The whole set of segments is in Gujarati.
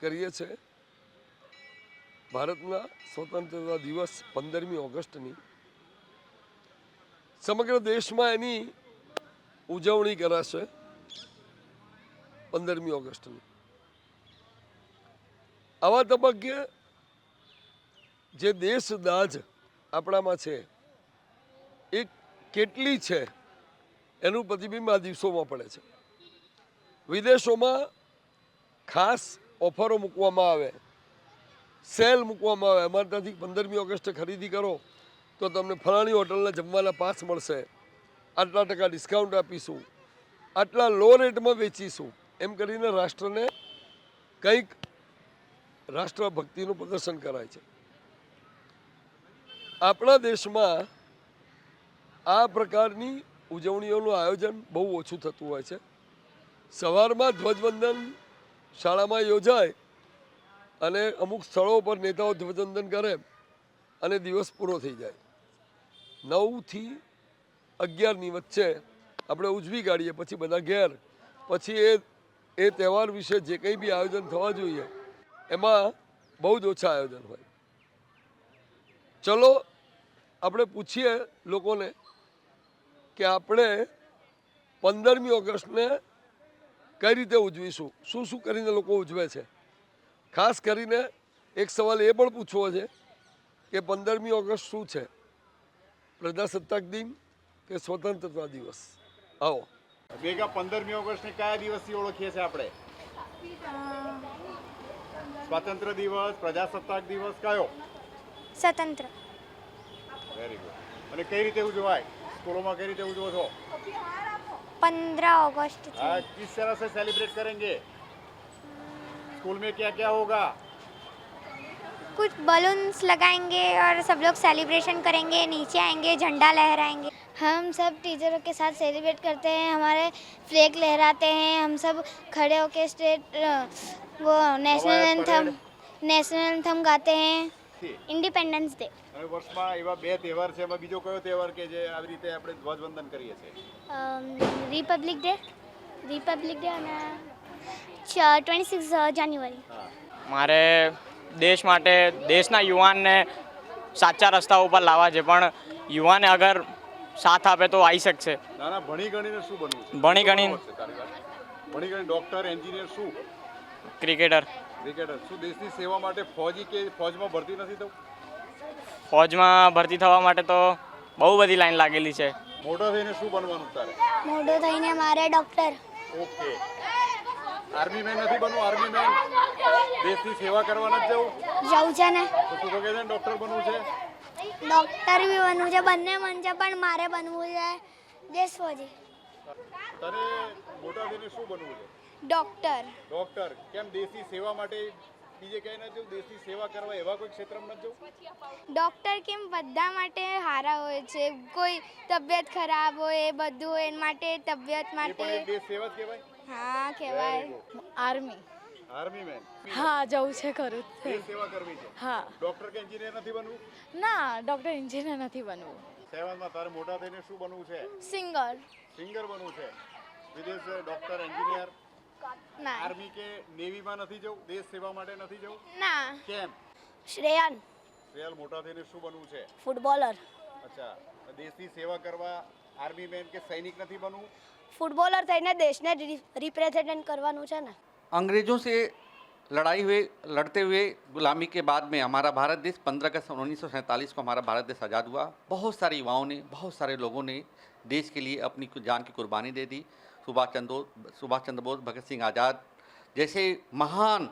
કરીએ છીએ ભારતના સ્વતંત્રતા દિવસ પંદરમી ઓગસ્ટની. સમગ્ર દેશમાં એની ઉજવણી કરાશે પંદરમી ઓગસ્ટની. આવા તબક્કે જે દેશ દાજ આપણામાં છે, એ કેટલી છે એનું પ્રતિબિંબ આ દિવસોમાં પડે છે. વિદેશોમાં ખાસ ઓફરો મૂકવામાં આવે, સેલ મૂકવામાં આવે, અમારે ત્યાંથી પંદરમી ઓગસ્ટે ખરીદી કરો, તો તમને ફલાણી હોટલના જમવાના પાસ મળશે. આટલા ટકા ડિસ્કાઉન્ટ આપીશું. આટલા લો રેટમાં વેચીશું. એમ કરીને રાષ્ટ્રને કંઈક રાષ્ટ્રભક્તિનું પ્રદર્શન કરાય છે. આપણા દેશમાં આ પ્રકારની ઉજવણીઓનું આયોજન બહુ ઓછું થતું હોય છે. સવારમાં ધ્વજવંદન શાળામાં યોજાય અને અમુક સ્થળો પર નેતાઓ ધ્વજવંદન કરે અને દિવસ પૂરો થઈ જાય. નવથી અગિયારની વચ્ચે આપણે ઉજવી કાઢીએ, પછી બધા ઘેર, પછી એ એ તહેવાર વિશે જે કંઈ બી આયોજન થવા જોઈએ, એમાં બહુ જ ઓછા આયોજન હોય. ચલો, આપણે પૂછીએ લોકોને કે આપણે પંદરમી ઓગસ્ટને કઈ રીતે ઉજવીશું? શું શું કરીને લોકો ઉજવે છે? ખાસ કરીને એક સવાલ એ પણ પૂછવો છે કે પંદરમી ઓગસ્ટ શું છે? પ્રજાસત્તાક દિન કે સ્વતંત્રતા દિવસ? આવો. ભેગા પંદરમી ઓગસ્ટને કયા દિવસથી ઓળખીએ છીએ આપણે? સ્વાતંત્ર્ય દિવસ પ્રજાસત્તાક દિવસ કયો? સ્વતંત્ર. વેરી ગુડ અને કઈ રીતે ઉજવાય? સ્કૂલોમાં કઈ રીતે ઉજવો છો? पंद्रह अगस्त किस तरह से सेलिब्रेट करेंगे? स्कूल में क्या क्या होगा? कुछ बलून्स लगाएँगे और सब लोग सेलिब्रेशन करेंगे नीचे आएँगे झंडा लहराएँगे। हम सब टीचरों के साथ सेलिब्रेट करते हैं हमारे फ्लैग लहराते हैं हम सब खड़े होकर स्टेट वो नेशनल एंथम नेशनल एंथम गाते हैं। ઇન્ડિપેન્ડન્સ ડે અને વર્ષમાં એવા બે તહેવાર છે એમાં બીજો કયો તહેવાર કે જે આવી રીતે આપણે ધ્વજવંદન કરીએ છીએ? રિપબ્લિક ડે રિપબ્લિક ડે અને ટ્વેન્ટી સિક્સ જાન્યુઆરી મારે દેશ માટે દેશના યુવાનને સાચા રસ્તા ઉપર લાવવા છે પણ યુવાને અગર સાથ આપે તો આવી શકશે. ભણી ગણીને શું બનવું ભણી ગણી ભણી ગણી ડોક્ટર એન્જિનિયર શું? ક્રિકેટર ક્રિકેટર શું દેશની સેવા માટે ફોજી કે ફોજમાં ભરતી નથી થવું? ફોજમાં ભરતી થવા માટે તો બહુ બધી લાઈન લાગેલી છે. મોટો થઈને શું બનવાનું તારે? મોટો થઈને મારે ડોક્ટર. ઓકે. આર્મી મેન નથી બનવું? આર્મી મેન દેશની સેવા કરવા જ જવું? જવું છે ને. તો તું તો કહે છે ડોક્ટર બનવું છે. ડૉક્ટર બી બનવું છે બંને મન છે પણ મારે બનવું છે દેશ ફોજી. તને મોટા થઈને શું બનવું છે? ડૉક્ટર. ડોક્ટર કેમ દેશી સેવા માટે બીજે ક્યાંય નથી જવું? દેશી સેવા કરવા એવા કોઈ ક્ષેત્રમાં નથી જવું? ડોક્ટર કેમ બધા માટે સારા હોય છે? કોઈ તબિયત ખરાબ હોય એ બધું હોય એના માટે તબિયત માટે દેશ સેવા જ કહેવાય? હા કહેવાય. આર્મી આર્મી મેન હા જવું છે ખરું. દેશ સેવા કરવી છે? હા. ડોક્ટર કે એન્જિનિયર નથી બનવું? ના ડૉક્ટર એન્જિનિયર નથી બનવું. સેવનમાં તારે મોટા થઈને શું બનવું છે? સિંગર સિંગર બનવું છે. વિદેશ ડોક્ટર એન્જિનિયર ના આર્મી કે નેવીમાં નથી જવું દેશ સેવા માટે નથી જવું ના કેમ શ્રેયાન રેલ મોટા થઈને શું બનવું છે ફૂટબોલર અચ્છા દેશની સેવા કરવા આર્મી મેન કે સૈનિક નથી બનવું ફૂટબોલર થઈને દેશને રિપ્રેઝેન્ટ કરવાનું છે ને अंग्रेज़ों से लड़ाई हुए लड़ते हुए गुलामी के बाद में हमारा भारत देश 15 अगस्त उन्नीस को हमारा भारत देश आज़ाद हुआ बहुत सारे युवाओं ने बहुत सारे लोगों ने देश के लिए अपनी कु- जान की कुर्बानी दे दी सुभाष चंद्र सुभाष चंद्र बोस, भगत सिंह आज़ाद जैसे महान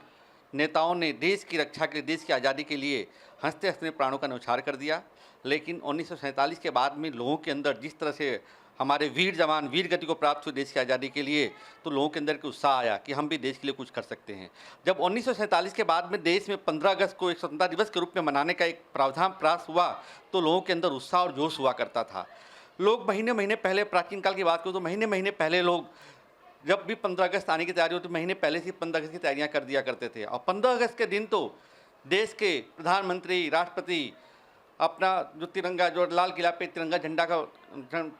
नेताओं ने देश की रक्षा के लिए, देश की आज़ादी के लिए हँसते हँसते प्राणों का न्यौछावर कर दिया। लेकिन उन्नीस सौ सैंतालीस के बाद में लोगों के अंदर जिस तरह से हमारे वीर जवान, वीर गति को प्राप्त हुए देश की आज़ादी के लिए तो लोगों के अंदर के उत्साह आया कि हम भी देश के लिए कुछ कर सकते हैं। जब उन्नीस सौ सैंतालीस के बाद में देश में 15 अगस्त को एक स्वतंत्रता दिवस के रूप में मनाने का एक प्रावधान प्रयास हुआ तो लोगों के अंदर उत्साह और जोश हुआ करता था। लोग महीने महीने पहले, प्राचीन काल की बात करूँ तो महीने महीने पहले लोग जब भी पंद्रह अगस्त आने की तैयारी होती तो महीने पहले से पंद्रह अगस्त की तैयारियाँ कर दिया करते थे। और पंद्रह अगस्त के दिन तो देश के प्रधानमंत्री, राष्ट्रपति अपना जो तिरंगा, जो लाल किला पे तिरंगा झंडा का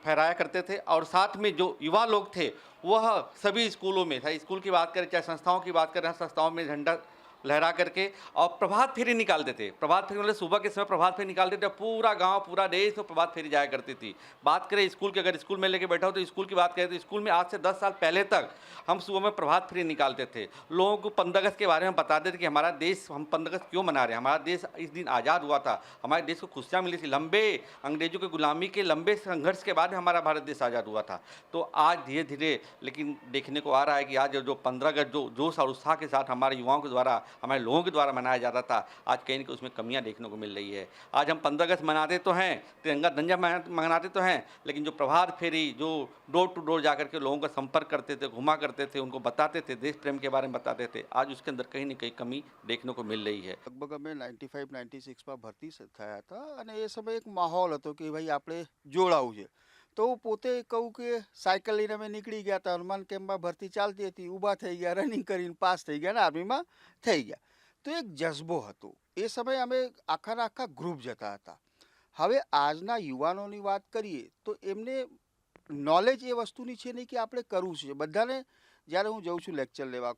फहराया करते थे और साथ में जो युवा लोग थे, वह सभी स्कूलों में, चाहे स्कूल की बात करें, चाहे संस्थाओं की बात करें संस्थाओं में झंडा लहरा करके और प्रभात फेरी निकालते थे प्रभात फेरी मतलब सुबह के समय प्रभात फेरी निकालते थे पूरा गाँव, पूरा देश में प्रभात फेरी जाया करती थी। बात करें स्कूल की, अगर स्कूल में लेके बैठा हो तो स्कूल की बात करें तो स्कूल में आज से दस साल पहले तक हम सुबह में प्रभात फेरी निकालते थे। लोगों को पंद्रह अगस्त के बारे में बताते थे कि हमारा देश, हम पंद्रह अगस्त क्यों मना रहे हैं? हमारा देश इस दिन आज़ाद हुआ था। हमारे देश को खुशियाँ मिली थी। लंबे अंग्रेज़ों के गुलामी के लंबे संघर्ष के बाद हमारा भारत देश आज़ाद हुआ था। तो आज धीरे धीरे लेकिन देखने को आ रहा है कि आज जो पंद्रह अगस्त, जो जोश और उत्साह के साथ हमारे युवाओं के द्वारा हमारे लोगों के द्वारा मनाया जाता था आज कहीं ना कहीं उसमें कमियां देखने को मिल रही है आज हम पंद्रह अगस्त मनाते तो हैं तिरंगा दंजा मना- मनाते तो हैं लेकिन जो प्रभात फेरी जो डोर टू डोर जाकर के लोगों का संपर्क करते थे घुमा करते थे उनको बताते थे देश प्रेम के बारे में बताते थे आज उसके अंदर कहीं ना कहीं कमी देखने को मिल रही है લગભગ અમે નાઇન્ટી ફાઇવ નાઇન્ટી સિક્સમાં ભરતી સ- થયા હતા અને એ સમયે એક માહોલ હતો કે ભાઈ આપણે જોડાવું છે તો હું પોતે કહું કે સાયકલ લઈને અમે નીકળી ગયા હતા. હનુમાન કેમ્પમાં ભરતી ચાલતી હતી. ઊભા થઈ ગયા રનિંગ કરીને પાસ થઈ ગયા અને આર્મીમાં થઈ ગયા. તો એક જજ્બો હતો. એ સમયે અમે આખાના આખા ગ્રુપ જતા હતા. હવે આજના યુવાનોની વાત કરીએ તો એમને નોલેજ એ વસ્તુની છે નહીં કે આપણે કરવું છે. બધાને જ્યારે હું જઉં છું લેક્ચર લેવા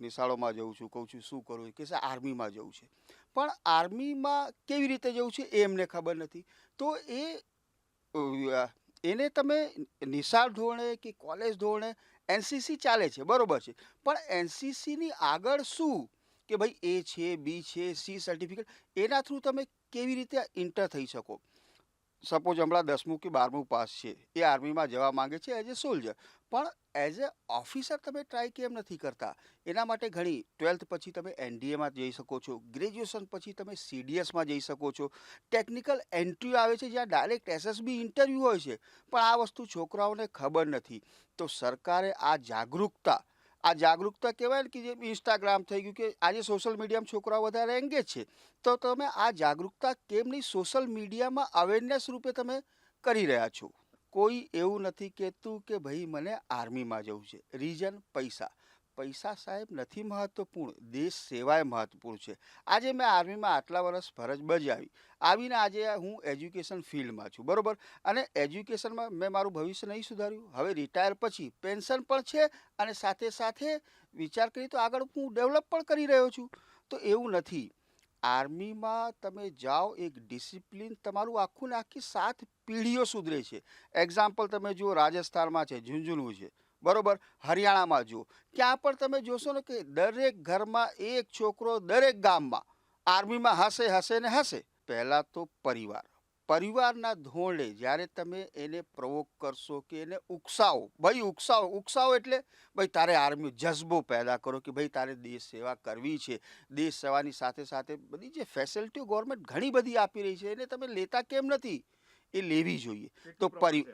નિશાળોમાં જઉં છું, કહું છું શું કરવું કે આર્મીમાં જવું છે. પણ આર્મીમાં કેવી રીતે જવું છે એ એમને ખબર નથી. તો એ એને તમે નિશાળ ધોરણે કે કોલેજ ધોરણે એનસીસી ચાલે છે, બરોબર છે. પણ એનસીસીની આગળ શું? કે ભાઈ એ છે, બી છે, સી સર્ટિફિકેટ, એના થ્રુ તમે કેવી રીતે ઇન્ટર થઈ શકો? સપોઝ હમણાં દસમું કે બારમું પાસ છે, એ આર્મીમાં જવા માંગે છે એઝ એ સોલ્જર પણ એઝ એ ઓફિસર તમે ટ્રાય કેમ નથી કરતા? એના માટે ઘણી ટ્વેલ્થ પછી તમે એનડીએમાં જઈ શકો છો ગ્રેજ્યુએશન પછી તમે સીડીએસમાં જઈ શકો છો. ટેકનિકલ એન્ટ્રી આવે છે જ્યાં ડાયરેક્ટ એસએસબી ઇન્ટરવ્યૂ હોય છે, પણ આ વસ્તુ છોકરાઓને ખબર નથી. તો સરકારે આ જાગૃતતા આ જાગૃતતા કહેવાય કે જે ઇન્સ્ટાગ્રામ થઈ ગયું કે આજે સોશિયલ મીડિયામાં છોકરાઓ વધારે એંગેજ છે, તો તમે આ જાગૃતતા કેમ નહીં સોશિયલ મીડિયામાં અવેરનેસ રૂપે તમે કરી રહ્યા છો? કોઈ એવું નથી કહેતું કે ભાઈ મને આર્મીમાં જવું છે. રીઝન પૈસા. પૈસા સાહેબ નથી મહત્વપૂર્ણ, દેશ સેવાએ મહત્વપૂર્ણ છે. આજે મેં આર્મીમાં આટલા વર્ષ ફરજ બજાવી. આવીને આજે હું એજ્યુકેશન ફિલ્ડમાં છું, બરાબર? અને એજ્યુકેશનમાં મેં મારું ભવિષ્ય નહીં સુધાર્યું. હવે રિટાયર પછી પેન્શન પણ છે અને સાથે સાથે વિચાર કરીએ તો આગળ હું ડેવલપ પણ કરી રહ્યો છું. તો એવું નથી. આર્મીમાં તમે જાઓ, એક ડિસિપ્લિન તમારું આખું ને આખી સાત પેઢીઓ સુધરે છે. એક્ઝામ્પલ તમે જુઓ, રાજસ્થાનમાં છે ઝુંઝુનુ છે. બરોબર? હરિયાણામાં જુઓ. ત્યાં પણ તમે જોશો ને કે દરેક ઘરમાં એક છોકરો દરેક ગામમાં આર્મીમાં હશે હશે ને હશે પહેલાં તો પરિવાર. પરિવારના ધોરણે જ્યારે તમે એને પ્રવોક કરશો કે એને ઉકસાવો ભાઈ ઉકસાવો ઉકસાવો એટલે? ભાઈ તારે આર્મી જજ્બો પેદા કરો કે ભાઈ તારે દેશ સેવા કરવી છે. દેશ સેવાની સાથે સાથે બધી જે ફેસિલિટીઓ ગવર્મેન્ટ ઘણી બધી આપી રહી છે એને તમે લેતા કેમ નથી? એ લેવી જોઈએ. તો પરી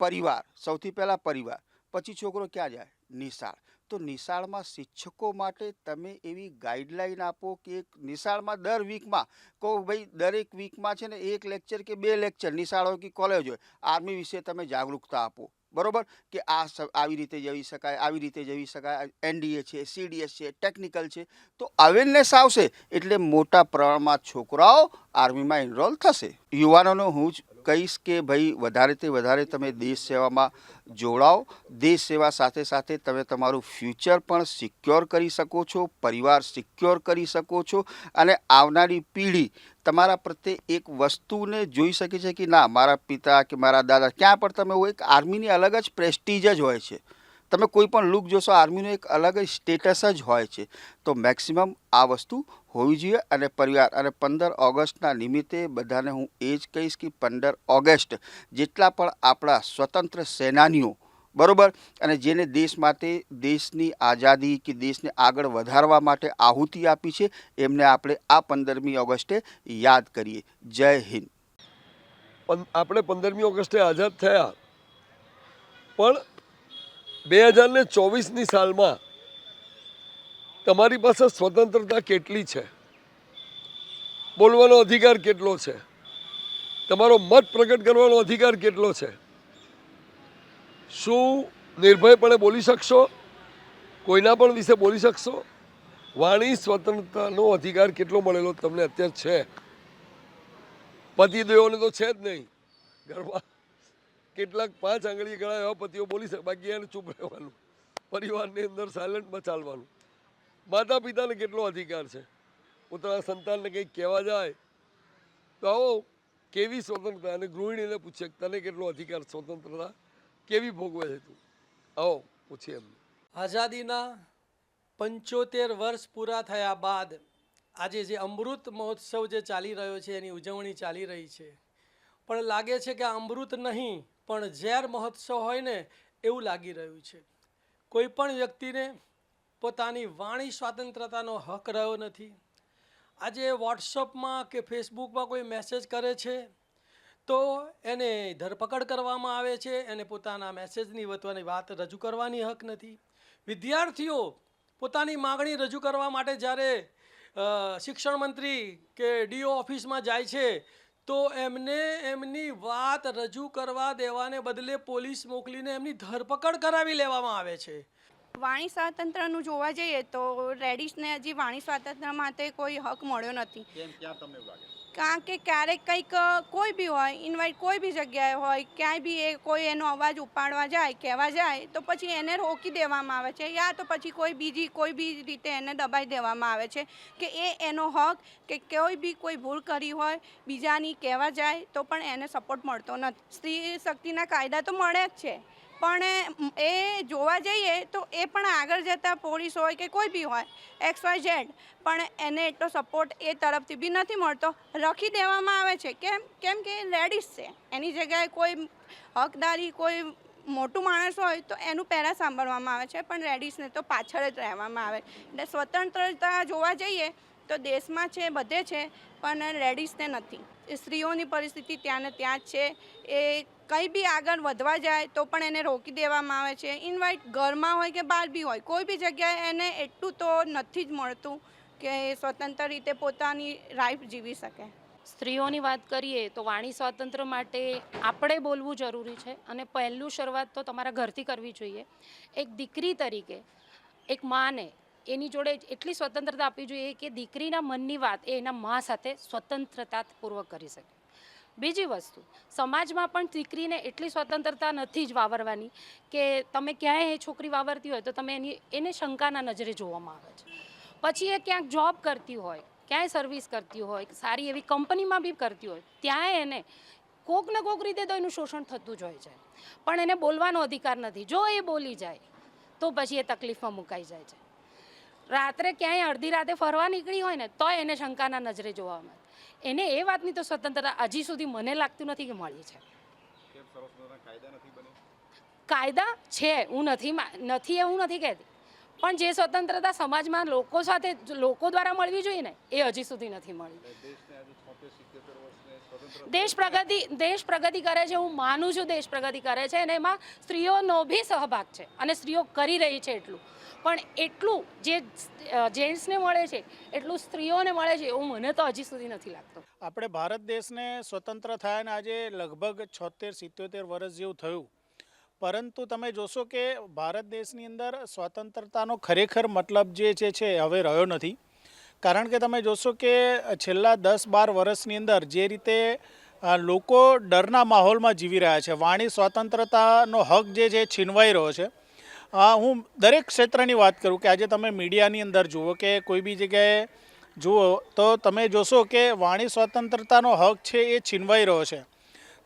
પરિવાર. સૌથી પહેલાં પરિવાર. પછી છોકરો ક્યાં જાય? નિશાળ. તો નિશાળમાં શિક્ષકો માટે તમે એવી ગાઈડલાઈન આપો કે નિશાળમાં દર વીકમાં, કહો ભાઈ દરેક વીકમાં છે ને એક લેક્ચર કે બે લેક્ચર નિશાળ હોય કે કોલેજ હોય, આર્મી વિશે તમે જાગૃતતા આપો. બરોબર? કે આ આવી રીતે જવી શકાય, આવી રીતે જવી શકાય, એનડીએ છે, સીડીએસ છે, ટેકનિકલ છે. તો અવેરનેસ આવશે એટલે મોટા પ્રમાણમાં છોકરાઓ આર્મીમાં એનરોલ થશે. યુવાનોનો હું જ કહીશ કે ભાઈ વધારેથી વધારે તમે દેશ સેવામાં જોડાઓ દેશ સેવા સાથે સાથે તમે તમારું ફ્યુચર પણ સિક્યોર કરી શકો છો, પરિવાર સિક્યોર કરી શકો છો અને આવનારી પેઢી તમારા પ્રત્યે એક વસ્તુને જોઈ શકે છે કે ના, મારા પિતા કે મારા દાદા, ક્યાં પણ તમે એક આર્મીની અલગ જ પ્રેસ્ટીજ જ હોય છે. તમે કોઈ પણ લુક જોશો, આર્મીનું એક અલગ જ સ્ટેટસ જ હોય છે. તો મેક્સિમમ આ વસ્તુ હોવી જોઈએ અને પરિવાર અને પંદર ઓગસ્ટના નિમિત્તે બધાને હું એ જ કહીશ કે પંદર ઓગસ્ટ જેટલા પણ આપણા સ્વતંત્ર સેનાનીઓ, બરોબર? અને જેને દેશ માટે, દેશની આઝાદી કે દેશને આગળ વધારવા માટે આહુતિ આપી છે, એમને આપણે આ પંદરમી ઓગસ્ટે યાદ કરીએ. જય હિન્દ. આપણે પંદરમી ઓગસ્ટે આઝાદ થયા. પણ બે હજાર ને ચોવીસની સાલમાં તમારી પાસે સ્વતંત્રતા કેટલી છે? બોલવાનો અધિકાર કેટલો છે? તમારો મત પ્રગટ કરવાનો અધિકાર કેટલો છે? શું નિર્ભયપણે બોલી શકશો? કોઈના પણ વિશે બોલી શકશો? વાણી સ્વતંત્રતાનો અધિકાર કેટલો મળેલો તમને અત્યારે છે? પતિદેવોને તો છે જ નહીં. ઘરમાં કેટલાક પાંચ આંગળી ગળા એવા પતિઓ બોલી શકે. બાકી એને ચૂપ રહેવાનું. પરિવારની અંદર સાયલન્ટમાં ચાલવાનું માતા પિતાને કેટલો અધિકાર છે? પોતાના સંતાનને કંઈક કહેવા જાય તો આવો, કેવી સ્વતંત્રતા? અને ગૃહિણીને પૂછે તને કેટલો અધિકાર સ્વતંત્રતા? કેવી ભોગવે છે તું? આવો, પૂછીએ એમને. આઝાદીના પંચોતેર વર્ષ પૂરા થયા બાદ આજે જે અમૃત મહોત્સવ જે ચાલી રહ્યો છે, એની ઉજવણી ચાલી રહી છે. પણ લાગે છે કે અમૃત નહીં પણ ઝેર મહોત્સવ હોય ને, એવું લાગી રહ્યું છે. કોઈ પણ વ્યક્તિને પોતાની વાણી સ્વાતંત્રતાનો હક રહ્યો નથી. આજે વોટ્સઅપમાં કે ફેસબુકમાં કોઈ મેસેજ કરે છે, તો એને ધરપકડ કરવામાં આવે છે, એને પોતાના મેસેજની વતવાની વાત રજૂ કરવાની હક નથી. વિદ્યાર્થીઓ પોતાની માગણી રજૂ કરવા માટે જ્યારે શિક્ષણ મંત્રી કે ડીઓ ઓફિસમાં જાય છે તો એમને એમની વાત રજૂ કરવા દેવાને બદલે પોલીસ મોકલીને એમની ધરપકડ કરાવી લેવામાં આવે છે. વાણી સ્વાતંત્ર્યનું જોવા જઈએ તો રેડિશને હજી વાણી સ્વાતંત્ર્ય માટે કોઈ હક મળ્યો નથી. કારણ કે ક્યારેક કંઈક કોઈ બી હોય ઇન્વાઇટ કોઈ બી જગ્યાએ હોય, ક્યાંય બી એ કોઈ એનો અવાજ ઉપાડવા જાય, કહેવા જાય, તો પછી એને રોકી દેવામાં આવે છે યા તો પછી કોઈ બીજી, કોઈ બી રીતે એને દબાઈ દેવામાં આવે છે કે એ એનો હક કે કોઈ બી કોઈ ભૂલ કરી હોય, બીજાની કહેવા જાય, તો પણ એને સપોર્ટ મળતો નથી. સ્ત્રી શક્તિના કાયદા તો મળે જ છે. પણ એ જોવા જઈએ તો એ પણ આગળ જતાં પોલીસ હોય કે કોઈ બી હોય, એક્સ વાય ઝેડ, પણ એને એટલો સપોર્ટ એ તરફથી બી નથી મળતો. રખી દેવામાં આવે છે. કેમ કેમ કે લેડીઝ છે. એની જગ્યાએ કોઈ હકદારી, કોઈ મોટું માણસ હોય તો એનું પહેલાં સાંભળવામાં આવે છે, પણ લેડીઝને તો પાછળ જ રહેવામાં આવે. એટલે સ્વતંત્રતા જોવા જઈએ તો દેશમાં છે, બધે છે, પણ લેડીઝને નથી. સ્ત્રીઓની પરિસ્થિતિ ત્યાં ને ત્યાં જ છે. એ કંઈ બી આગળ વધવા જાય તો પણ એને રોકી દેવામાં આવે છે. ઇનવાઇટ ઘરમાં હોય કે બહાર બી હોય, કોઈ બી જગ્યાએ એને એટલું તો નથી જ મળતું કે સ્વતંત્ર રીતે પોતાની લાઈફ જીવી શકે. સ્ત્રીઓની વાત કરીએ તો વાણી સ્વાતંત્ર્ય માટે આપણે બોલવું જરૂરી છે અને પહેલું શરૂઆત તો તમારા ઘરથી કરવી જોઈએ. એક દીકરી તરીકે એક માને એની જોડે એટલી સ્વતંત્રતા આપવી જોઈએ કે દીકરીના મનની વાત એ એના મા સાથે સ્વતંત્રતાપૂર્વક કરી શકે. બીજી વસ્તુ, સમાજમાં પણ દીકરીને એટલી સ્વતંત્રતા નથી જ વાવરવાની કે તમે ક્યાંય એ છોકરી વાવરતી હોય તો તમે એની, એને શંકાના નજરે જોવામાં આવે છે. પછી એ ક્યાંક જોબ કરતી હોય, ક્યાંય સર્વિસ કરતી હોય, સારી એવી કંપનીમાં બી કરતી હોય, ત્યાં એને કોક ને કોક રીતે તો એનું શોષણ થતું જ હોય છે. પણ એને બોલવાનો અધિકાર નથી. જો એ બોલી જાય, તો પછી એ તકલીફમાં મુકાઈ જાય છે. રાત્રે ક્યાંય અડધી રાતે ફરવા નીકળી હોય ને તો એને શંકાના નજરે જોવા મળે. એને એ વાતની તો સ્વતંત્રતા હજી સુધી મને લાગતું નથી કે મળી છે. કાયદા છે હું નથી નથી નથી એવું નથી કહેતી. પણ જે સ્વતંત્રતા સમાજમાં લોકો સાથે લોકો દ્વારા મળવી જોઈએ ને એ હજી સુધી નથી મળી. દેશ પ્રગતિ દેશ પ્રગતિ કરે છે હું માનું છું દેશ પ્રગતિ કરે છે અને એમાં સ્ત્રીઓનો બી સહભાગ છે અને સ્ત્રીઓ કરી રહી છે એટલું. પણ એટલું જે જેન્ટ્સને મળે છે, એટલું સ્ત્રીઓને મળે છે એવું મને તો હજી સુધી નથી લાગતું. આપણે ભારત દેશને સ્વતંત્ર થયાને આજે લગભગ છોતેર, સિત્યોતેર વર્ષ જેવું થયું. પરંતુ તમે જોશો કે ભારત દેશની અંદર સ્વતંત્રતાનો ખરેખર મતલબ જે છે હવે રહ્યો નથી. કારણ કે તમે જોશો કે છેલ્લા દસ બાર વર્ષની અંદર જે રીતે લોકો ડરના માહોલમાં જીવી રહ્યા છે. વાણી સ્વતંત્રતાનો હક જે છે છીનવાઈ રહ્યો છે. હું દરેક ક્ષેત્રની વાત કરું કે આજે તમે મીડિયાની અંદર જુઓ કે કોઈ બી જગ્યાએ જુઓ તો તમે જોશો કે વાણી સ્વતંત્રતાનો હક છે એ છીનવાઈ રહ્યો છે.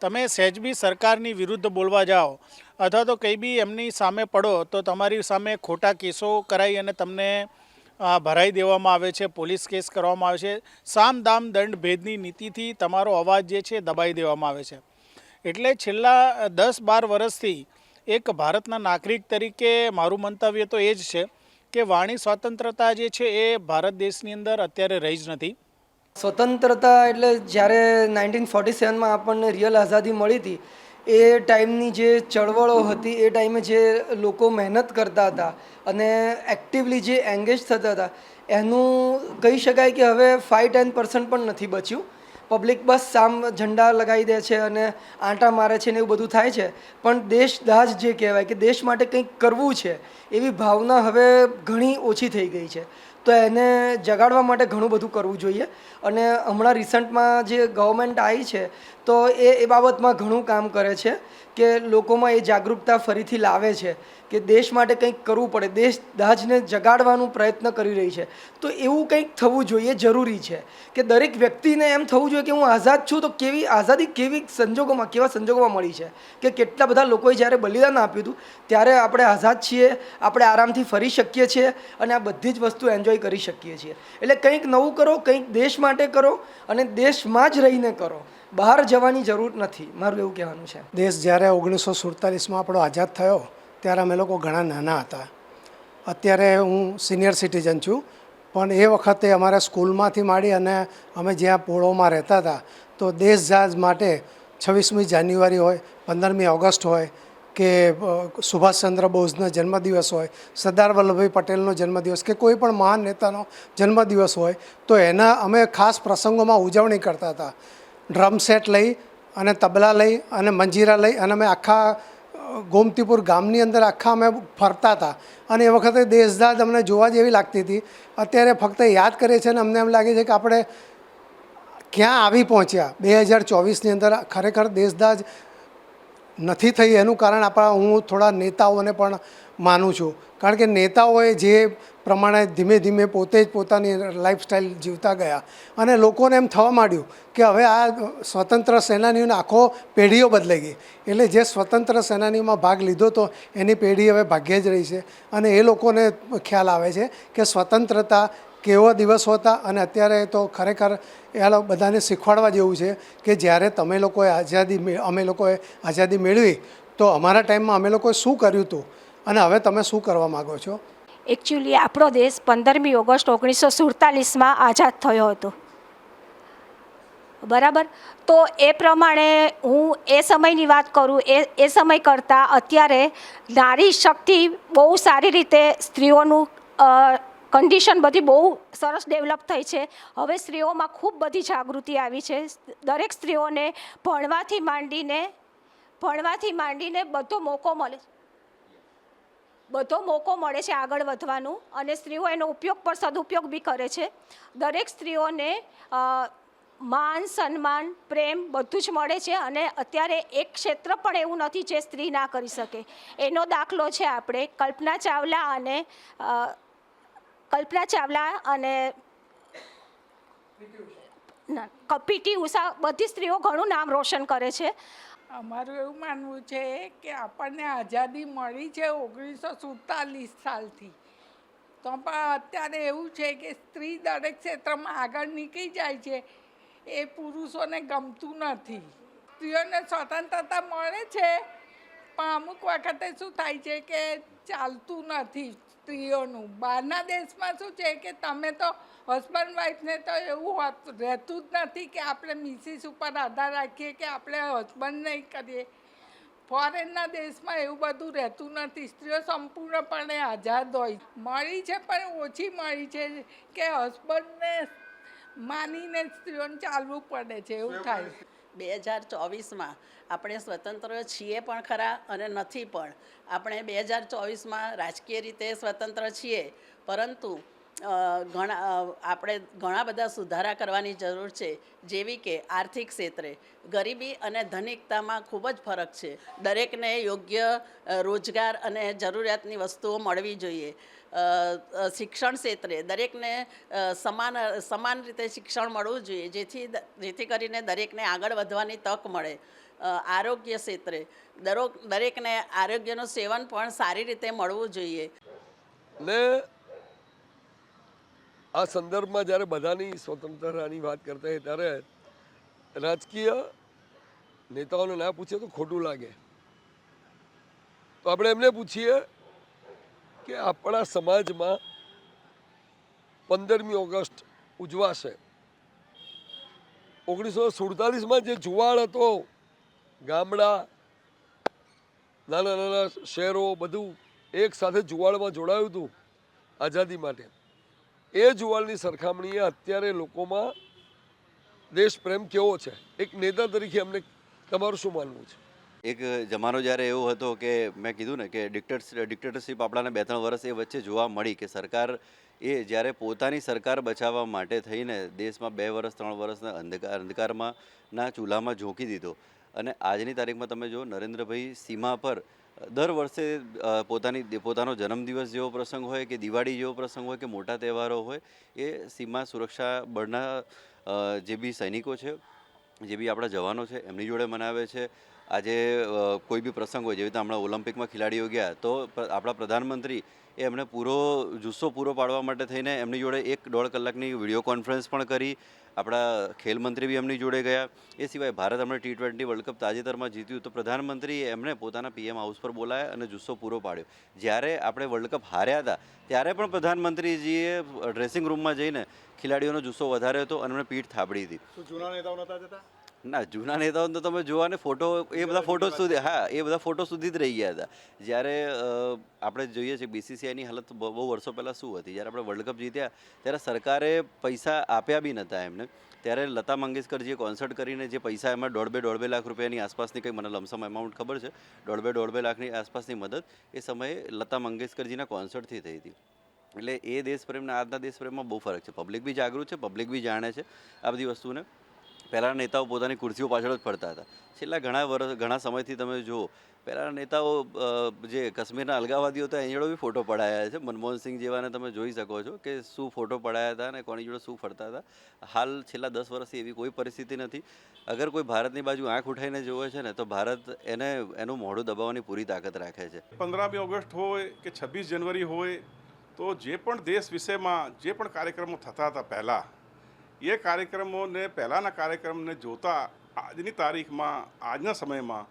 તમે સહેજ બી સરકારની વિરુદ્ધ બોલવા જાઓ અથવા તો કંઈ બી એમની સામે પડો તો તમારી સામે ખોટા કેસો કરાવી અને તમને ભરાઈ દેવામાં આવે છે, પોલીસ કેસ કરવામાં આવે છે. સામ દામ દંડ ભેદની નીતિથી તમારો અવાજ જે છે દબાઈ દેવામાં આવે છે. એટલે છેલ્લા દસ બાર વર્ષથી એક ભારતના નાગરિક તરીકે મારું મંતવ્ય તો એ જ છે કે વાણી સ્વતંત્રતા જે છે એ ભારત દેશની અંદર અત્યારે રહી જ નથી. સ્વતંત્રતા એટલે જ્યારે નાઇન્ટીન ફોર્ટી સેવનમાં આપણને રિયલ આઝાદી મળી હતી, એ ટાઈમની જે ચળવળો હતી, એ ટાઈમે જે લોકો મહેનત કરતા હતા અને એક્ટિવલી જે એંગેજ થતા હતા, એનું કહી શકાય કે હવે ફાઇવ ટેન પર્સન્ટ પણ નથી બચ્યું. પબ્લિક બસ સામ ઝંડા લગાવી દે છે અને આંટા મારે છે ને એવું બધું થાય છે. પણ દેશ દાજ જે કહેવાય કે દેશ માટે કંઈક કરવું છે, એવી ભાવના હવે ઘણી ઓછી થઈ ગઈ છે. તો એને જગાડવા માટે ઘણું બધું કરવું જોઈએ. અને હમણાં રિસન્ટમાં જે ગવર્મેન્ટ આવી છે, તો એ એ બાબતમાં ઘણું કામ કરે છે કે લોકોમાં એ જાગૃતતા ફરીથી લાવે છે. કે દેશ માટે કંઈક કરવું પડે. દેશ દાજને જગાડવાનું પ્રયત્ન કરી રહી છે. તો એવું કંઈક થવું જોઈએ, જરૂરી છે કે દરેક વ્યક્તિને એમ થવું જોઈએ કે હું આઝાદ છું તો કેવી, આઝાદી કેવી સંજોગોમાં, કેવા સંજોગોમાં મળી છે? કે કેટલા બધા લોકોએ જ્યારે બલિદાન આપ્યું હતું, ત્યારે આપણે આઝાદ છીએ, આપણે આરામથી ફરી શકીએ છીએ અને આ બધી જ વસ્તુ એન્જોય કરી શકીએ છીએ. એટલે કંઈક નવું કરો, કંઈક દેશ માટે કરો અને દેશમાં જ રહીને કરો. બહાર જવાની જરૂર નથી. મારું એવું કહેવાનું છે. દેશ જ્યારે ઓગણીસો સુડતાલીસમાં આપણો આઝાદ થયો ત્યારે અમે લોકો ઘણા નાના હતા. અત્યારે હું સિનિયર સિટીઝન છું, પણ એ વખતે અમારા સ્કૂલમાંથી માંડી અને અમે જ્યાં પોળોમાં રહેતા હતા, તો દેશ જહાજ માટે છવ્વીસમી જાન્યુઆરી હોય, પંદરમી ઓગસ્ટ હોય કે સુભાષચંદ્ર બોઝનો જન્મદિવસ હોય, સરદાર વલ્લભભાઈ પટેલનો જન્મદિવસ કે કોઈ પણ મહાન નેતાનો જન્મદિવસ હોય, તો એના અમે ખાસ પ્રસંગોમાં ઉજવણી કરતા હતા. ડ્રમ સેટ લઈ અને તબલા લઈ અને મંજીરા લઈ અને અમે આખા ગોમતીપુર ગામની અંદર આખા અમે ફરતા હતા. અને એ વખતે દેશદાજ અમને જોવા જેવી લાગતી હતી. અત્યારે ફક્ત યાદ કરીએ છીએ અને અમને એમ લાગે છે કે આપણે ક્યાં આવી પહોંચ્યા? બે હજાર ચોવીસની અંદર ખરેખર દેશદાજ નથી થઈ એનું કારણ આપણા હું થોડા નેતાઓને પણ માનું છું. કારણ કે નેતાઓએ જે પ્રમાણે ધીમે ધીમે પોતે જ પોતાની લાઈફસ્ટાઈલ જીવતા ગયા. અને લોકોને એમ થવા માંડ્યું કે હવે આ સ્વતંત્ર સેનાનીઓને આખો પેઢીઓ બદલાઈ ગઈ. એટલે જે સ્વતંત્ર સેનાનીઓમાં ભાગ લીધો તો એની પેઢી હવે ભાગ્યે જ રહી છે. અને એ લોકોને ખ્યાલ આવે છે કે સ્વતંત્રતા કેવો દિવસો હતા અને અત્યારે તો ખરેખર એ બધાને શીખવાડવા જેવું છે કે જ્યારે તમે લોકોએ આઝાદી અમે લોકોએ આઝાદી મેળવી તો અમારા ટાઈમમાં અમે લોકોએ શું કર્યું હતું? અને હવે તમે શું કરવા માગો છો? એકચ્યુઅલી આપણો દેશ પંદરમી ઓગસ્ટ ઓગણીસો સુડતાલીસમાં આઝાદ થયો હતો. બરાબર? તો એ પ્રમાણે હું એ સમયની વાત કરું, એ એ સમય કરતાં અત્યારે નારી શક્તિ બહુ સારી રીતે સ્ત્રીઓનું કન્ડિશન બધી બહુ સરસ ડેવલપ થઈ છે. હવે સ્ત્રીઓમાં ખૂબ બધી જાગૃતિ આવી છે. દરેક સ્ત્રીઓને ભણવાથી માંડીને ભણવાથી માંડીને બધો મોકો મળે બધો મોકો મળે છે આગળ વધવાનું અને સ્ત્રીઓ એનો ઉપયોગ પર સદુપયોગ બી કરે છે. દરેક સ્ત્રીઓને માન સન્માન પ્રેમ બધું જ મળે છે અને અત્યારે એક ક્ષેત્ર પણ એવું નથી જે સ્ત્રી ના કરી શકે. એનો દાખલો છે આપણે કલ્પના ચાવલા અને કલ્પના ચાવલા અને ના પીટી ઉષા બધી સ્ત્રીઓ ઘણું નામ રોશન કરે છે. અમારું એવું માનવું છે કે આપણને આઝાદી મળી છે ઓગણીસો સુડતાલીસ સાલથી. તો પણ અત્યારે એવું છે કે સ્ત્રી દરેક ક્ષેત્રમાં આગળ નીકળી જાય છે, એ પુરુષોને ગમતું નથી. સ્ત્રીઓને સ્વતંત્રતા મળે છે, પણ અમુક વખતે શું થાય છે કે ચાલતું નથી. સ્ત્રીઓનું. બહારના દેશમાં શું છે કે તમે તો હસબન્ડ વાઈફને તો એવું હોત- રહેતું જ નથી કે આપણે મિસિસ ઉપર આધાર રાખીએ કે આપણે હસબન્ડ નહીં કરીએ. ફોરેનના દેશમાં એવું બધું રહેતું નથી. સ્ત્રીઓ સંપૂર્ણપણે આઝાદ હોય. મળી છે પણ ઓછી મળી છે કે હસબન્ડને માનીને સ્ત્રીઓને ચાલવું પડે છે. એવું થાય. બે હજાર ચોવીસમાં આપણે સ્વતંત્ર છીએ પણ ખરા અને નથી પણ. આપણે બે હજાર ચોવીસમાં રાજકીય રીતે સ્વતંત્ર છીએ. પરંતુ ઘણા આપણે ઘણા બધા સુધારા કરવાની જરૂર છે. જેવી કે આર્થિક ક્ષેત્રે. ગરીબી અને ધનિકતામાં ખૂબ જ ફરક છે. દરેકને યોગ્ય રોજગાર અને જરૂરિયાતની વસ્તુઓ મળવી જોઈએ. શિક્ષણ ક્ષેત્રે દરેકને સમાન સમાન રીતે શિક્ષણ મળવું જોઈએ, જેથી જેથી કરીને દરેકને આગળ વધવાની તક મળે આરોગ્ય ક્ષેત્રે. દરેક, દરેકને આરોગ્યનું સેવન પણ સારી રીતે મળવું જોઈએ. ને આ સંદર્ભમાં જ્યારે બધાની સ્વતંત્રતાની વાત કરતા હોય ત્યારે રાજકીય નેતાઓને ના પૂછે તો ખોટું લાગે. તો આપણે એમને પૂછીએ કે આપણા સમાજમાં પંદરમી ઓગસ્ટ ઉજવાશે. ઓગણીસો સુડતાલીસમાં જે જુવાળ હતો, ગામડા, નાના નાના શહેરો બધું એક સાથે જુવાળમાં જોડાયું હતું આઝાદી માટે. એ જુવાળની સરખામણીએ અત્યારે લોકોમાં દેશ પ્રેમ કેવો છે? એક નેતા તરીકે અમને તમારું શું માનવું છે? એક જમાનો જ્યારે એવો હતો કે મેં કીધું ને કે ડિક્ટર્સ ડિક્ટેટરશીપ આપણાને બે ત્રણ વર્ષ એ વચ્ચે જોવા મળી કે સરકાર એ જ્યારે પોતાની સરકાર બચાવવા માટે થઈને દેશમાં બે વર્ષ, ત્રણ વર્ષના અંધકાર, અંધકારમાં ના ચૂલામાં ઝોંકી દીધો. અને આજની તારીખમાં તમે જો નરેન્દ્રભાઈ સીમા પર, દર વર્ષે પોતાની પોતાનો જન્મદિવસ જેવો પ્રસંગ હોય કે દિવાળી જેવો પ્રસંગ હોય કે મોટા તહેવારો હોય, એ સીમા સુરક્ષા બળના જે બી સૈનિકો છે, જે બી આપણા જવાનો છે, એમની જોડે મનાવે છે. આજે કોઈ બી પ્રસંગ હોય, જેવી રીતે હમણાં ઓલિમ્પિકમાં ખેલાડીઓ ગયા, તો આપણા પ્રધાનમંત્રી એ એમને પૂરો જુસ્સો પૂરો પાડવા માટે થઈને એમની જોડે એક દોઢ કલાકની વીડિયો કોન્ફરન્સ પણ કરી. આપણા ખેલ મંત્રી બી એમની જોડે ગયા. એ સિવાય ભારત હમણાં ટી ટ્વેન્ટી વર્લ્ડ કપ તાજેતરમાં જીત્યું, તો પ્રધાનમંત્રી એમણે પોતાના પીએમ હાઉસ પર બોલાયા અને જુસ્સો પૂરો પાડ્યો. જ્યારે આપણે વર્લ્ડ કપ હાર્યા હતા, ત્યારે પણ પ્રધાનમંત્રીજીએ ડ્રેસિંગ રૂમમાં જઈને ખેલાડીઓનો જુસ્સો વધાર્યો હતો અને એમણે પીઠ થાબડી હતી. જૂના નેતાઓ નતા જતા? ના જૂના નેતાઓને તો તમે જોવા ને ફોટો એ બધા ફોટો સુધી હા એ બધા ફોટો સુધી જ રહી ગયા હતા. જ્યારે આપણે જોઈએ છીએ બીસીસીઆઈની હાલત બહુ વર્ષો પહેલાં શું હતી? જ્યારે આપણે વર્લ્ડ કપ જીત્યા ત્યારે સરકારે પૈસા આપ્યા બી નહોતા એમને. ત્યારે લતા મંગેશકરજીએ કોન્સર્ટ કરીને જે પૈસા એમાં દોઢ બે દોઢ બે લાખ રૂપિયાની આસપાસની કંઈ મને લમસમ એમાઉન્ટ ખબર છે દોઢ બે દોઢ બે લાખની આસપાસની મદદ એ સમયે લતા મંગેશકરજીના કોન્સર્ટથી થઈ હતી. એટલે એ દેશ પ્રેમ ને આજના દેશપ્રેમમાં બહુ ફરક છે. પબ્લિક બી જાગૃત છે પબ્લિક બી જાણે છે આ બધી વસ્તુને. પહેલાંના નેતાઓ પોતાની ખુરશીઓ પાછળ જ પડતા હતા. છેલ્લા ઘણા વર્ષ ઘણા સમયથી તમે જુઓ પહેલાંના નેતાઓ જે કાશ્મીરના અલગાવાદીઓ હતા, એની જોડે બી ફોટો પડાયા છે. મનમોહન સિંહ જેવાને તમે જોઈ શકો છો કે શું ફોટો પડાયા હતા અને કોની જોડે શું ફરતા હતા. હાલ છેલ્લા દસ વર્ષથી એવી કોઈ પરિસ્થિતિ નથી. અગર કોઈ ભારતની બાજુ આંખ ઉઠાઈને જોવે છે ને, તો ભારત એને, એનું મોઢું દબાવવાની પૂરી તાકાત રાખે છે. પંદરમી ઓગસ્ટ હોય કે છવ્વીસ જનવરી હોય, તો જે પણ દેશ વિશેમાં જે પણ કાર્યક્રમો થતા હતા પહેલાં એ કાર્યક્રમોને, પહેલાંના કાર્યક્રમને જોતા આજની તારીખમાં, આજના સમયમાં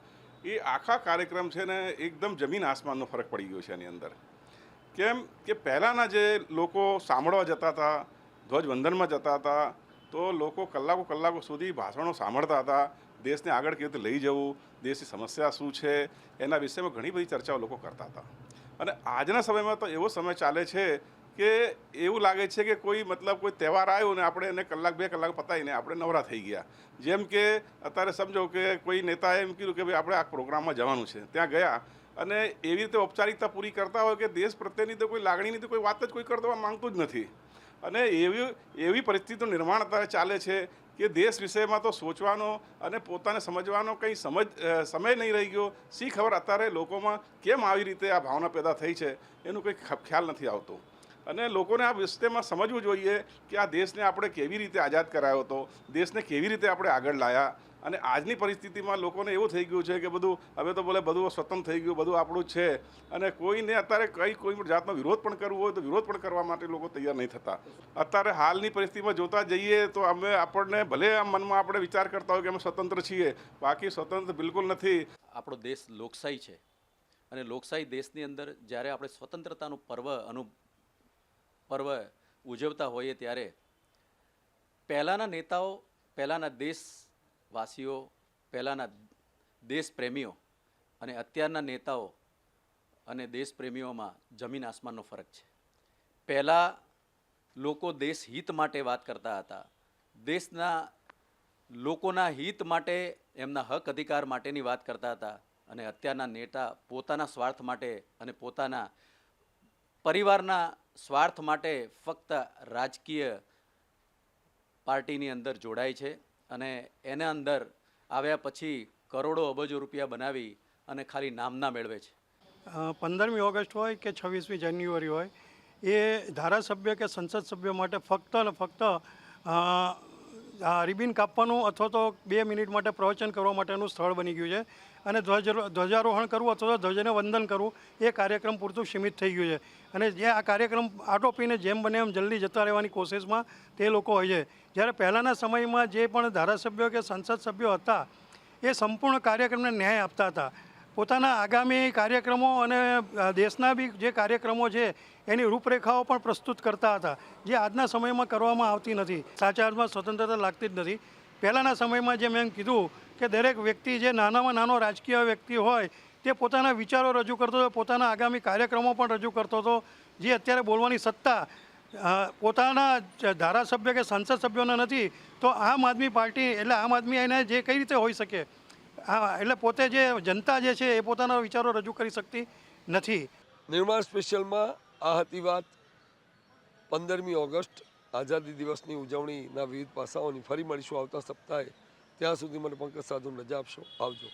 એ આખા કાર્યક્રમ છે ને એકદમ જમીન આસમાનનો ફરક પડી ગયો છે એની અંદર. કેમ કે પહેલાંના જે લોકો સાંભળવા જતા હતા, ધ્વજવંદનમાં જતા હતા, તો લોકો કલાકો કલાકો સુધી ભાષણો સાંભળતા હતા, દેશને આગળ કેવી રીતે લઈ જવું, દેશની સમસ્યા શું છે, એના વિષયમાં ઘણી બધી ચર્ચાઓ લોકો કરતા હતા. અને આજના સમયમાં તો એવો સમય ચાલે છે કે એવું લાગે છે કે કોઈ મતલબ કોઈ તહેવાર આવ્યો ને આપણે એને કલાક બે કલાક પતાવીને આપણે નવરા થઈ ગયા. જેમ કે અત્યારે સમજો કે કોઈ નેતાએ એમ કીધું કે ભાઈ આપણે આ પ્રોગ્રામમાં જવાનું છે. ત્યાં ગયા અને એવી રીતે ઔપચારિકતા પૂરી કરતા હોય કે દેશ પ્રત્યેની તો કોઈ લાગણીની તો કોઈ વાત જ કોઈ કરવા માંગતું જ નથી. અને એવી એવી પરિસ્થિતિનું નિર્માણ અત્યારે ચાલે છે કે દેશ વિષયમાં તો સોચવાનો અને પોતાને સમજવાનો કંઈ સમજ સમય નહીં રહી ગયો. શી ખબર અત્યારે લોકોમાં કેમ આવી રીતે આ ભાવના પેદા થઈ છે? એનું કંઈ ખ્યાલ નથી આવતો. અને લોકોને આ વિષયમાં સમજવું જોઈએ કે આ દેશને આપણે કેવી રીતે આઝાદ કરાયો હતો, દેશને કેવી રીતે આપણે આગળ લાયા. અને આજની પરિસ્થિતિમાં લોકોને એવું થઈ ગયું છે કે બધું, હવે તો બોલે બધું સ્વતંત્ર થઈ ગયું, બધું આપણું છે, અને કોઈને અત્યારે કઈ, કોઈ પણ જાતનો વિરોધ પણ કરવો હોય તો વિરોધ પણ કરવા માટે લોકો તૈયાર નહીં થતા. અત્યારે હાલની પરિસ્થિતિમાં જોતા જઈએ તો અમે આપણને ભલે આમ મનમાં આપણે વિચાર કરતા હોય કે અમે સ્વતંત્ર છીએ, બાકી સ્વતંત્ર બિલકુલ નથી. આપણો દેશ લોકશાહી છે. અને લોકશાહી દેશની અંદર જ્યારે આપણે સ્વતંત્રતાનું પર્વ અનુ પર્વ ઉજવતા હોઈએ ત્યારે પહેલાંના નેતાઓ, પહેલાંના દેશવાસીઓ, પહેલાંના દેશપ્રેમીઓ અને અત્યારના નેતાઓ અને દેશપ્રેમીઓમાં જમીન આસમાનનો ફરક છે. પહેલાં લોકો દેશ હિત માટે વાત કરતા હતા. દેશના લોકોના હિત માટે, એમના હક અધિકાર માટેની વાત કરતા હતા અને અત્યારના નેતા પોતાના સ્વાર્થ માટે અને પોતાના પરિવારના સ્વાર્થ માટે ફક્ત રાજકીય પાર્ટીની અંદર જોડાય છે અને એના અંદર આવ્યા પછી કરોડો અબજો રૂપિયા બનાવી અને ખાલી નામના મેળવે છે. પંદરમી ઓગસ્ટ હોય કે છવ્વીસમી જાન્યુઆરી હોય, એ ધારાસભ્ય કે સંસદ સભ્ય માટે ફક્ત ને ફક્ત રિબિન કાપવાનું અથવા તો બે મિનિટ માટે પ્રવચન કરવા માટેનું સ્થળ બની ગયું છે. અને ધ્વજ ધ્વજારોહણ કરવું અથવા તો ધ્વજને વંદન કરવું, એ કાર્યક્રમ પૂરતું સીમિત થઈ ગયું છે. અને જે આ કાર્યક્રમ આટોપીને જેમ બને એમ જલ્દી જતા રહેવાની કોશિશમાં તે લોકો હોય છે. જ્યારે પહેલાંના સમયમાં જે પણ ધારાસભ્યો કે સંસદ સભ્યો હતા, એ સંપૂર્ણ કાર્યક્રમને ન્યાય આપતા હતા. પોતાના આગામી કાર્યક્રમો અને દેશના બી જે કાર્યક્રમો છે, એની રૂપરેખાઓ પણ પ્રસ્તુત કરતા હતા. જે આજના સમયમાં કરવામાં આવતી નથી. સાચા અર્થમાં સ્વતંત્રતા લાગતી જ નથી. પહેલાંના સમયમાં જે મેં કીધું કે દરેક વ્યક્તિ જે નાનામાં નાનો રાજકીય વ્યક્તિ હોય, તે પોતાના વિચારો રજૂ કરતો હતો, પોતાના આગામી કાર્યક્રમો પણ રજૂ કરતો હતો. જે અત્યારે બોલવાની સત્તા પોતાના ધારાસભ્ય કે સંસદ સભ્યોને નથી, તો આમ આદમી પાર્ટી, એટલે આમ આદમી એને જે કઈ રીતે હોઈ શકે? હા એટલે પોતે જે જનતા જે છે, એ પોતાના વિચારો રજૂ કરી શકતી નથી. નિર્માણ સ્પેશિયલમાં આ હતી વાત પંદરમી ઓગસ્ટ આઝાદી દિવસની ઉજવણીના વિવિધ પાસાઓની ફરી મળીશું આવતા સપ્તાહે. ત્યાં સુધી મને પંકજ સાધુ રજા આપશો. આવજો.